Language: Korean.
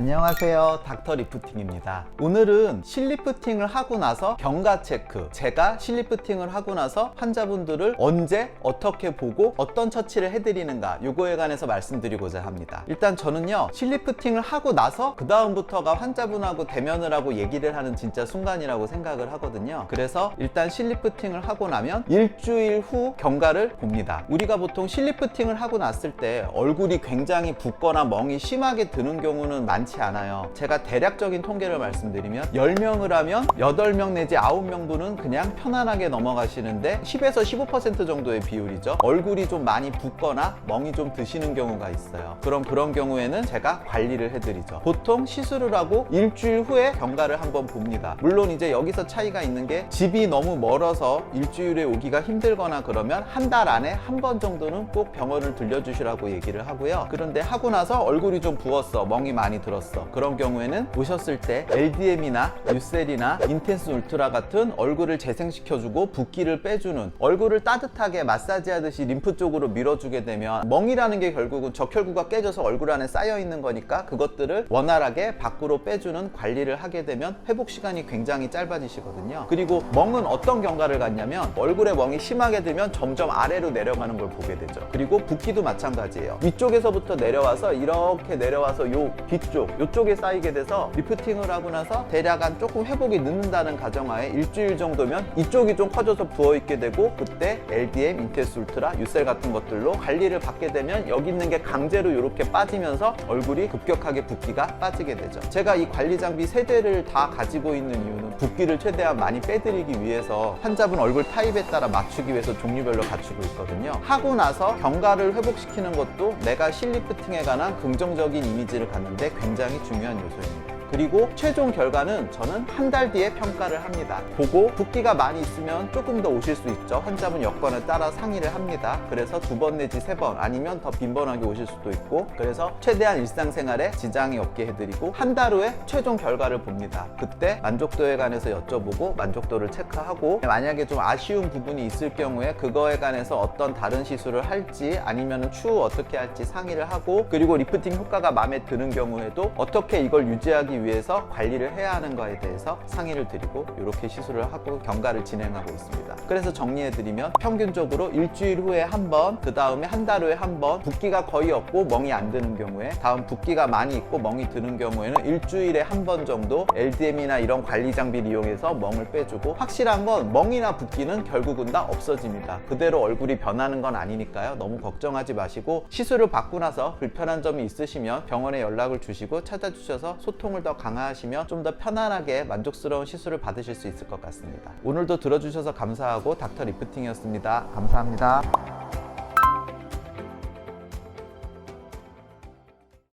안녕하세요. 닥터 리프팅입니다. 오늘은 실리프팅을 하고 나서 경과 체크. 제가 실리프팅을 하고 나서 환자분들을 언제 어떻게 보고 어떤 처치를 해드리는가 요거에 관해서 말씀드리고자 합니다. 일단 저는요 실리프팅을 하고 나서 그 다음부터가 환자분하고 대면을 하고 얘기를 하는 진짜 순간이라고 생각을 하거든요. 그래서 일단 실리프팅을 하고 나면 일주일 후 경과를 봅니다. 우리가 보통 실리프팅을 하고 났을 때 얼굴이 굉장히 붓거나 멍이 심하게 드는 경우는 많지 않아요. 제가 대략적인 통계를 말씀드리면 10명을 하면 8명 내지 9명 분은 그냥 편안하게 넘어가시는데 10에서 15% 정도의 비율이죠. 얼굴이 좀 많이 붓거나 멍이 좀 드시는 경우가 있어요. 그럼 그런 경우에는 제가 관리를 해드리죠. 보통 시술을 하고 일주일 후에 경과를 한번 봅니다. 물론 이제 여기서 차이가 있는 게 집이 너무 멀어서 일주일에 오기가 힘들거나 그러면 한 달 안에 한 번 정도는 꼭 병원을 들려주시라고 얘기를 하고요. 그런데 하고 나서 얼굴이 좀 부었어. 멍이 많이 들었어. 그런 경우에는 오셨을 때 LDM이나 유셀이나 인텐스 울트라 같은 얼굴을 재생시켜주고 붓기를 빼주는 얼굴을 따뜻하게 마사지 하듯이 림프 쪽으로 밀어주게 되면 멍이라는 게 결국은 적혈구가 깨져서 얼굴 안에 쌓여 있는 거니까 그것들을 원활하게 밖으로 빼주는 관리를 하게 되면 회복 시간이 굉장히 짧아지시거든요. 그리고 멍은 어떤 경과를 갖냐면 얼굴에 멍이 심하게 들면 점점 아래로 내려가는 걸 보게 되죠. 그리고 붓기도 마찬가지예요. 위쪽에서부터 내려와서 이렇게 내려와서 요 뒤쪽, 요쪽에 쌓이게 돼서 리프팅을 하고 나서 대략 한 조금 회복이 늦는다는 가정하에 일주일 정도면 이쪽이 좀 커져서 부어있게 되고 그때 LDM, 인테스 울트라, 유셀 같은 것들로 관리를 받게 되면 여기 있는 게 강제로 이렇게 빠지면서 얼굴이 급격하게 붓기가 빠지게 되죠. 제가 이 관리 장비 세 대를 다 가지고 있는 이유는 붓기를 최대한 많이 빼드리기 위해서 환자분 얼굴 타입에 따라 맞추기 위해서 종류별로 갖추고 있거든요. 하고 나서 경과를 회복시키는 것도 내가 실리프팅에 관한 긍정적인 이미지를 갖는데 굉장히 중요한 요소입니다. 그리고 최종 결과는 저는 한 달 뒤에 평가를 합니다. 보고 붓기가 많이 있으면 조금 더 오실 수 있죠. 환자분 여건에 따라 상의를 합니다. 그래서 두 번 내지 세 번 아니면 더 빈번하게 오실 수도 있고 그래서 최대한 일상생활에 지장이 없게 해드리고 한 달 후에 최종 결과를 봅니다. 그때 만족도에 관해서 여쭤보고 만족도를 체크하고 만약에 좀 아쉬운 부분이 있을 경우에 그거에 관해서 어떤 다른 시술을 할지 아니면 추후 어떻게 할지 상의를 하고 그리고 리프팅 효과가 마음에 드는 경우에도 어떻게 이걸 유지하기 위해서 관리를 해야 하는 거에 대해서 상의를 드리고 이렇게 시술을 하고 경과를 진행하고 있습니다. 그래서 정리해드리면 평균적으로 일주일 후에 한 번, 그 다음에 한 달 후에 한 번, 붓기가 거의 없고 멍이 안 드는 경우에 다음 붓기가 많이 있고 멍이 드는 경우에는 일주일에 한 번 정도 LDM이나 이런 관리 장비를 이용해서 멍을 빼주고 확실한 건 멍이나 붓기는 결국은 다 없어집니다. 그대로 얼굴이 변하는 건 아니니까요. 너무 걱정하지 마시고 시술을 받고 나서 불편한 점이 있으시면 병원에 연락을 주시고 찾아주셔서 소통을 더 강화하시면 좀 더 편안하게 만족스러운 시술을 받으실 수 있을 것 같습니다. 오늘도 들어주셔서 감사하고 닥터 리프팅이었습니다. 감사합니다.